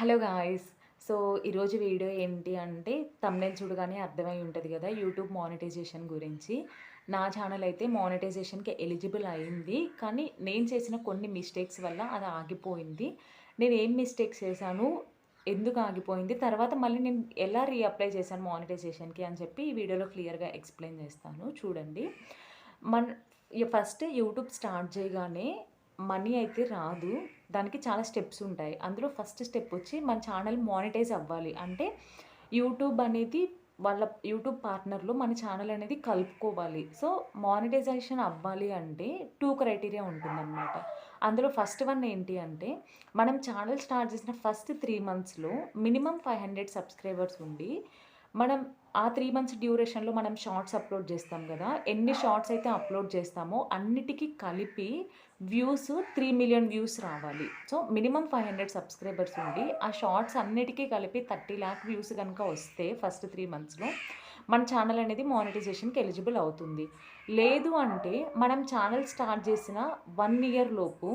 Hello guys. So ఈరోజు video ఏంటి అంటే తమ్నేల్ చూడగానే అర్థమై ఉంటుంది కదా యూట్యూబ్ మానిటైజేషన్ గురించి. నా ఛానల్ అయితే మానిటైజేషన్కి ఎలిజిబుల్ అయింది కానీ నేను చేసిన కొన్ని మిస్టేక్స్ వల్ల అది ఆగిపోయింది. నేను ఏం మిస్టేక్స్ చేశాను ఎందుకు ఆగిపోయింది తర్వాత మళ్ళీ నేను ఎలా రీఅప్లై చేశాను మానిటైజేషన్కి అని చెప్పి ఈ వీడియోలో క్లియర్గా ఎక్స్ప్లెయిన్ చేస్తాను. చూడండి. మన ఫస్ట్ యూట్యూబ్ స్టార్ట్ చేయగానే మనీ అయితే రాదు. దానికి చాలా స్టెప్స్ ఉంటాయి. అందులో ఫస్ట్ స్టెప్ వచ్చి మన ఛానల్ మానిటైజ్ అవ్వాలి. అంటే యూట్యూబ్ అనేది వాళ్ళ యూట్యూబ్ పార్ట్నర్లో మన ఛానల్ అనేది కలుపుకోవాలి. సో మానిటైజేషన్ అవ్వాలి అంటే టూ క్రైటీరియా ఉంటుందన్నమాట. అందులో ఫస్ట్ వన్ ఏంటి అంటే మనం ఛానల్ స్టార్ట్ చేసిన ఫస్ట్ త్రీ మంత్స్లో మినిమం ఫైవ్ హండ్రెడ్ సబ్స్క్రైబర్స్ ఉండి మనం ఆ త్రీ మంత్స్ డ్యూరేషన్లో మనం షార్ట్స్ అప్లోడ్ చేస్తాం కదా ఎన్ని షార్ట్స్ అయితే అప్లోడ్ చేస్తామో అన్నిటికీ కలిపి వ్యూస్ త్రీ మిలియన్ వ్యూస్ రావాలి. So minimum five hundred subscribers ఉండి ఆ షార్ట్స్ అన్నిటికీ కలిపి థర్టీ ల్యాక్ వ్యూస్ కనుక వస్తే ఫస్ట్ త్రీ మంత్స్లో మన ఛానల్ అనేది మానిటైజేషన్కి ఎలిజిబుల్ అవుతుంది. లేదు అంటే మనం ఛానల్ స్టార్ట్ చేసిన వన్ ఇయర్ లోపు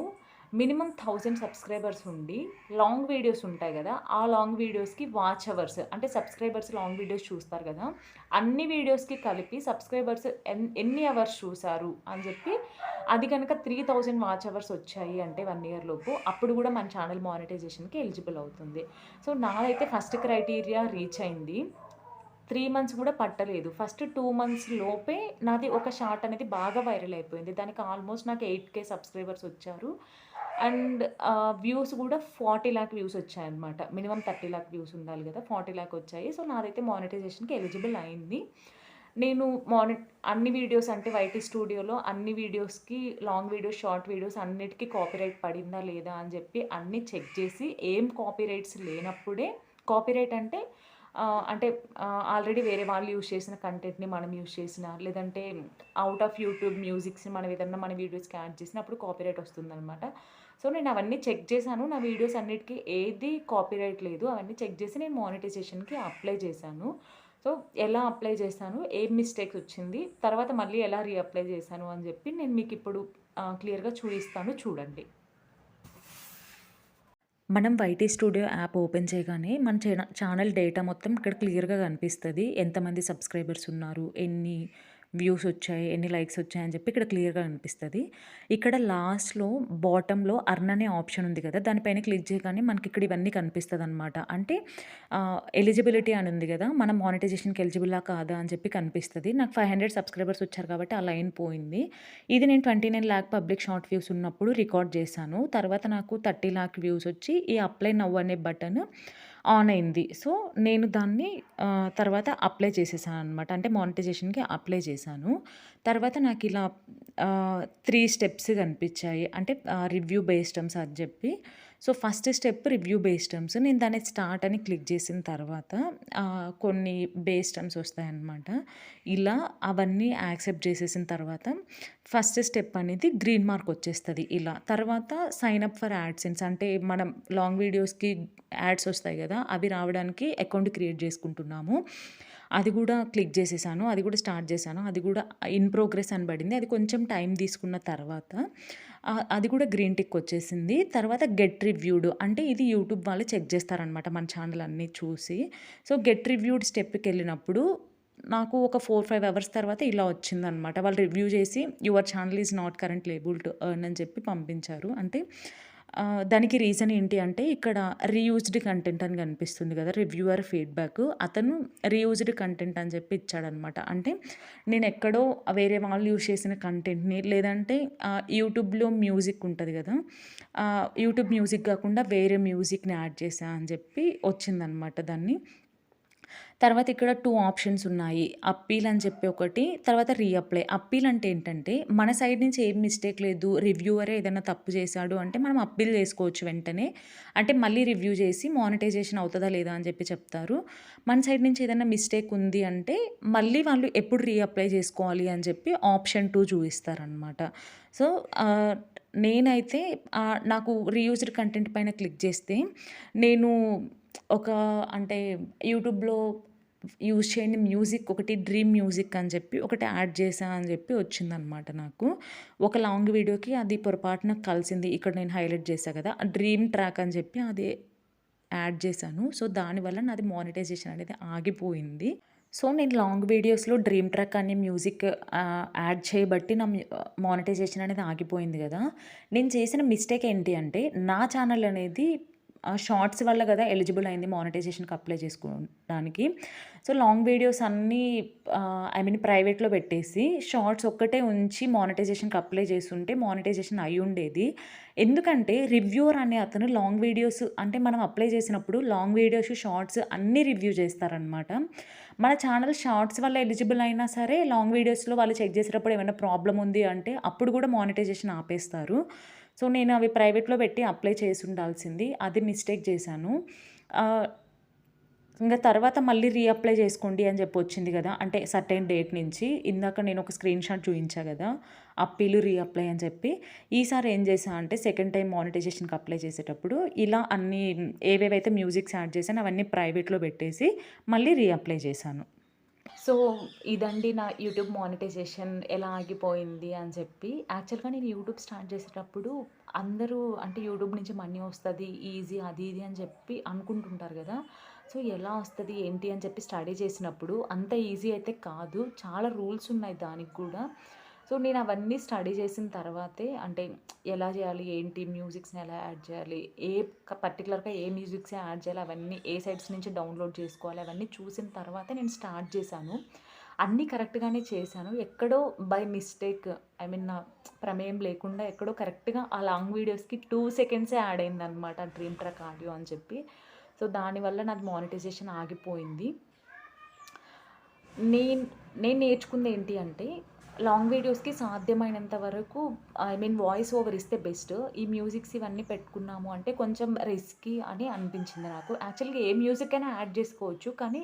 మినిమం థౌజండ్ సబ్స్క్రైబర్స్ ఉండి లాంగ్ వీడియోస్ ఉంటాయి కదా ఆ లాంగ్ వీడియోస్కి వాచ్ అవర్స్ అంటే సబ్స్క్రైబర్స్ లాంగ్ వీడియోస్ చూస్తారు కదా అన్ని వీడియోస్కి కలిపి సబ్స్క్రైబర్స్ ఎన్ ఎన్ని అవర్స్ చూశారు అని చెప్పి అది కనుక త్రీ థౌజండ్ వాచ్ అవర్స్ వచ్చాయి అంటే వన్ ఇయర్ లోపు అప్పుడు కూడా మన ఛానల్ మానిటైజేషన్కి ఎలిజిబుల్ అవుతుంది. సో నాదైతే ఫస్ట్ క్రైటీరియా రీచ్ అయింది. త్రీ మంత్స్ కూడా పట్టలేదు. ఫస్ట్ టూ మంత్స్ లోపే నాది ఒక షార్ట్ అనేది బాగా వైరల్ అయిపోయింది. దానికి ఆల్మోస్ట్ నాకు ఎయిట్ కే సబ్స్క్రైబర్స్ వచ్చారు. అండ్ వ్యూస్ కూడా ఫార్టీ ల్యాక్ వ్యూస్ వచ్చాయన్నమాట. మినిమం థర్టీ ల్యాక్ వ్యూస్ ఉండాలి కదా ఫార్టీ ల్యాక్ వచ్చాయి. సో నాదైతే మానిటైజేషన్కి ఎలిజిబుల్ అయింది. నేను మాని అన్ని వీడియోస్ అంటే వైటీ స్టూడియోలో అన్ని వీడియోస్కి లాంగ్ వీడియోస్ షార్ట్ వీడియోస్ అన్నిటికీ కాపీరైట్ పడిందా లేదా అని చెప్పి అన్నీ చెక్ చేసి ఏం కాపీరైట్స్ లేనప్పుడే కాపీరైట్ అంటే అంటే ఆల్రెడీ వేరే వాళ్ళు యూజ్ చేసిన కంటెంట్ని మనం యూజ్ చేసిన లేదంటే అవుట్ ఆఫ్ యూట్యూబ్ మ్యూజిక్స్ని మనం ఏదన్నా మన వీడియోస్కి యాడ్ చేసిన అప్పుడు కాపీరైట్ వస్తుందన్నమాట. సో నేను అవన్నీ చెక్ చేశాను. నా వీడియోస్ అన్నిటికీ ఏది కాపీరైట్ లేదు అవన్నీ చెక్ చేసి నేను మానిటైజేషన్కి అప్లై చేశాను. సో ఎలా అప్లై చేశాను? ఏం మిస్టేక్స్ వచ్చింది? తర్వాత మళ్ళీ ఎలా రీఅప్లై చేశాను అని చెప్పి నేను మీకు ఇప్పుడు క్లియర్గా చూపిస్తాను. చూడండి. మనం వైటీ స్టూడియో యాప్ ఓపెన్ చేయగానే మన ఛానల్ డేటా మొత్తం ఇక్కడ క్లియర్గా కనిపిస్తుంది. ఎంతమంది సబ్స్క్రైబర్స్ ఉన్నారు? ఎన్ని వ్యూస్ వచ్చాయి ఎన్ని లైక్స్ వచ్చాయని చెప్పి ఇక్కడ క్లియర్గా అనిపిస్తుంది. ఇక్కడ లాస్ట్లో బాటంలో అర్న్ అనే ఆప్షన్ ఉంది కదా దానిపైన క్లిక్ చేయగానే మనకి ఇక్కడ ఇవన్నీ కనిపిస్తుంది అనమాట అంటే ఎలిజిబిలిటీ అని ఉంది కదా మనం మానిటైజేషన్కి ఎలిజిబుల్లా కాదా అని చెప్పి కనిపిస్తుంది. నాకు ఫైవ్ హండ్రెడ్ సబ్స్క్రైబర్స్ వచ్చారు కాబట్టి ఆ లైన్ పోయింది. ఇది నేను twenty nine lakh public short views ఉన్నప్పుడు రికార్డ్ చేశాను. తర్వాత నాకు థర్టీ ల్యాక్ వ్యూస్ వచ్చి ఈ అప్లై నవ్వు అనే బటన్ ఆన్ అయింది. సో నేను దాన్ని తర్వాత అప్లై చేసేసాను అనమాట అంటే మానిటైజేషన్కి అప్లై చేశాను. తర్వాత నాకు ఇలా త్రీ స్టెప్స్ కనిపించాయి. అంటే రివ్యూ బేస్డ్ టర్మ్స్ అని చెప్పి. So first step review base terms. నేను దాన్ని స్టార్ట్ అని క్లిక్ చేసిన తర్వాత కొన్ని బేస్ టర్మ్స్ వస్తాయన్నమాట. ఇలా అవన్నీ యాక్సెప్ట్ చేసేసిన తర్వాత ఫస్ట్ స్టెప్ అనేది గ్రీన్ మార్క్ వచ్చేస్తుంది ఇలా. తర్వాత సైన్ అప్ ఫర్ యాడ్సెన్స్ అంటే మనం లాంగ్ వీడియోస్కి యాడ్స్ వస్తాయి కదా అవి రావడానికి అకౌంట్ క్రియేట్ చేసుకుంటున్నాము. అది కూడా క్లిక్ చేసేసాను అది కూడా స్టార్ట్ చేశాను. అది కూడా ఇన్ ప్రోగ్రెస్ అని పడింది. అది కొంచెం టైం తీసుకున్న తర్వాత అది కూడా గ్రీన్ టిక్ వచ్చేసింది. తర్వాత గెట్ రివ్యూడ్ అంటే ఇది యూట్యూబ్ వాళ్ళు చెక్ చేస్తారనమాట మన ఛానల్ అన్నీ చూసి. సో గెట్ రివ్యూడ్ స్టెప్కి వెళ్ళినప్పుడు నాకు ఒక ఫోర్ ఫైవ్ అవర్స్ తర్వాత ఇలా వచ్చిందనమాట వాళ్ళు రివ్యూ చేసి your channel is not current label to earn అని చెప్పి పంపించారు. అంటే దానికి రీజన్ ఏంటి అంటే ఇక్కడ రీయూజ్డ్ కంటెంట్ అని కనిపిస్తుంది కదా రివ్యూవర్ ఫీడ్బ్యాక్. అతను రీయూజ్డ్ కంటెంట్ అని చెప్పి ఇచ్చాడనమాట. అంటే నేను ఎక్కడో వేరే వాళ్ళు యూజ్ చేసిన కంటెంట్ని లేదంటే యూట్యూబ్లో మ్యూజిక్ ఉంటుంది కదా యూట్యూబ్ మ్యూజిక్ కాకుండా వేరే మ్యూజిక్ని యాడ్ చేసా అని చెప్పి వచ్చిందనమాట దాన్ని. తర్వాత ఇక్కడ టూ ఆప్షన్స్ ఉన్నాయి. అప్పీల్ అని చెప్పి ఒకటి తర్వాత రీఅప్లై అప్పీల్ అంటే ఏంటంటే మన సైడ్ నుంచి ఏం మిస్టేక్ లేదు. రివ్యూవరే ఏదైనా తప్పు చేశాడు అంటే మనం అప్పీల్ చేసుకోవచ్చు వెంటనే. అంటే మళ్ళీ రివ్యూ చేసి మానిటైజేషన్ అవుతుందా లేదా అని చెప్పి చెప్తారు. మన సైడ్ నుంచి ఏదైనా మిస్టేక్ ఉంది అంటే మళ్ళీ వాళ్ళు ఎప్పుడు రీఅప్లై చేసుకోవాలి అని చెప్పి ఆప్షన్ టూ చూపిస్తారనమాట సో నేనైతే నాకు రీయూజ్డ్ కంటెంట్ పైన క్లిక్ చేస్తే నేను ఒక అంటే యూట్యూబ్లో యూజ్ చేయని మ్యూజిక్ ఒకటి డ్రీమ్ మ్యూజిక్ అని చెప్పి ఒకటి యాడ్ చేసా అని చెప్పి వచ్చిందనమాట నాకు ఒక లాంగ్ వీడియోకి అది పొరపాటున కలిసింది ఇక్కడ నేను హైలైట్ చేశాను కదా డ్రీమ్ ట్రాక్ అని చెప్పి అది యాడ్ చేశాను. సో, దానివల్ల నాది మానిటైజేషన్ అనేది ఆగిపోయింది. సో, నేను లాంగ్ వీడియోస్‌లో డ్రీమ్ ట్రాక్ అనే మ్యూజిక్ యాడ్ చేయబట్టి నా మానిటైజేషన్ అనేది ఆగిపోయింది కదా నేను చేసిన మిస్టేక్ ఏంటి అంటే నా ఛానల్ అనేది షార్ట్స్ వల్ల కదా ఎలిజిబుల్ అయింది మానిటైజేషన్‌కి అప్లై చేసుకోవడానికి. సో, లాంగ్ వీడియోస్ అన్నీ ఐ మీన్ ప్రైవేట్‌లో పెట్టేసి షార్ట్స్ ఒక్కటే ఉంచి మానిటైజేషన్‌కి అప్లై చేస్తుంటే మానిటైజేషన్ అయి ఉండేది ఎందుకంటే రివ్యూవర్ అనే అతను లాంగ్ వీడియోస్ అంటే మనం అప్లై చేసినప్పుడు లాంగ్ వీడియోస్, షార్ట్స్ అన్నీ రివ్యూ చేస్తారనమాట. మన ఛానల్ షార్ట్స్ వల్ల ఎలిజిబుల్ అయినా సరే లాంగ్ వీడియోస్‌లో వాళ్ళు చెక్ చేసేటప్పుడు ఏమైనా ప్రాబ్లం ఉంది అంటే అప్పుడు కూడా మానిటైజేషన్ ఆపేస్తారు. సో, నేను అవి ప్రైవేట్‌లో పెట్టి అప్లై చేసి ఉండాల్సింది అది మిస్టేక్ చేశాను. ఇంకా తర్వాత మళ్ళీ రీఅప్లై చేసుకోండి అని చెప్పి వచ్చింది కదా అంటే సర్టైన్ డేట్ నుంచి ఇందాక నేను ఒక స్క్రీన్‌షాట్ చూపించా కదా అప్పీలు, రీఅప్లై అని చెప్పి. ఈసారి ఏం చేసా అంటే సెకండ్ టైం మానిటైజేషన్‌కి అప్లై చేసేటప్పుడు ఇలా అన్నీ ఏవేవైతే మ్యూజిక్స్ యాడ్ చేశాను అవన్నీ ప్రైవేట్‌లో పెట్టేసి మళ్ళీ రీఅప్లై చేశాను. సో, ఇదండి నా యూట్యూబ్ మానిటైజేషన్ ఎలా ఆగిపోయింది అని చెప్పి. యాక్చువల్‌గా నేను యూట్యూబ్ స్టార్ట్ చేసేటప్పుడు అందరూ అంటే యూట్యూబ్ నుంచి మనీ వస్తుంది ఈజీ అది ఇది అని చెప్పి అనుకుంటుంటారు కదా సో, ఎలా వస్తుంది ఏంటి అని చెప్పి స్టడీ చేసినప్పుడు అంత ఈజీ అయితే కాదు. చాలా రూల్స్ ఉన్నాయి దానికి కూడా. సో, నేను అవన్నీ స్టడీ చేసిన తర్వాతే అంటే ఎలా చేయాలి, ఏంటి మ్యూజిక్స్‌ని ఎలా యాడ్ చేయాలి, ఏ పర్టికులర్గా ఏ మ్యూజిక్స్ యాడ్ చేయాలి అవన్నీ ఏ సైట్స్ నుంచి డౌన్‌లోడ్ చేసుకోవాలి అవన్నీ చూసిన తర్వాతే నేను స్టార్ట్ చేశాను. అన్నీ కరెక్ట్‌గానే చేశాను. ఎక్కడో బై మిస్టేక్ ఐ మీన్ నా ప్రమేయం లేకుండా ఎక్కడో కరెక్ట్‌గా ఆ లాంగ్ వీడియోస్‌కి టూ సెకండ్సే యాడ్ అయిందనమాట డ్రీమ్ ట్రాక్ ఆడియో అని చెప్పి. సో, దానివల్ల నాది మానిటైజేషన్ ఆగిపోయింది. నేను నేను నేర్చుకుంది ఏంటి అంటే లాంగ్ వీడియోస్‌కి సాధ్యమైనంత వరకు ఐ మీన్ వాయిస్ ఓవర్ ఇస్తే బెస్ట్. ఈ మ్యూజిక్స్ ఇవన్నీ పెట్టుకున్నాము అంటే కొంచెం రిస్కీ అని అనిపించింది నాకు. యాక్చువల్‌గా ఏ మ్యూజిక్ అయినా యాడ్ చేసుకోవచ్చు. కానీ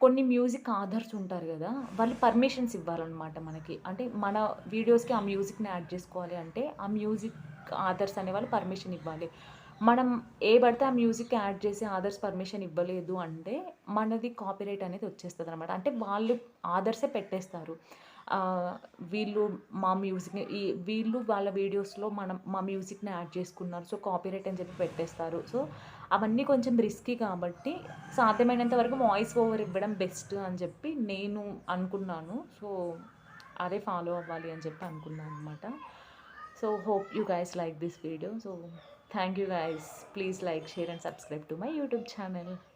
కొన్ని మ్యూజిక్ ఆధర్స్ ఉంటారు కదా వాళ్ళు పర్మిషన్స్ ఇవ్వాలన్నమాట మనకి. అంటే మన వీడియోస్‌కి ఆ మ్యూజిక్‌ని యాడ్ చేసుకోవాలి అంటే ఆ మ్యూజిక్ ఆథర్స్ అనేవాళ్ళు పర్మిషన్ ఇవ్వాలి. మనం ఏ పడితే ఆ మ్యూజిక్ యాడ్ చేసి ఆదర్స్ పర్మిషన్ ఇవ్వలేదు అంటే మనది కాపీరైట్ అనేది వచ్చేస్తుంది అనమాట అంటే వాళ్ళు ఆదర్సే పెట్టేస్తారు. వీళ్ళు మా మ్యూజిక్‌ని ఈ వీళ్ళు వాళ్ళ వీడియోస్‌లో మనం మా మ్యూజిక్‌ని యాడ్ చేసుకున్నారు. సో, కాపీరైట్ అని చెప్పి పెట్టేస్తారు. సో, అవన్నీ కొంచెం రిస్కీ కాబట్టి సాధ్యమైనంత వరకు వాయిస్ ఓవర్ ఇవ్వడం బెస్ట్ అని చెప్పి నేను అనుకున్నాను. సో, అదే ఫాలో అవ్వాలి అని చెప్పి అనుకున్నాను అనమాట. So, hope you guys like this video. So, thank you guys. Please like, share and subscribe to my YouTube channel.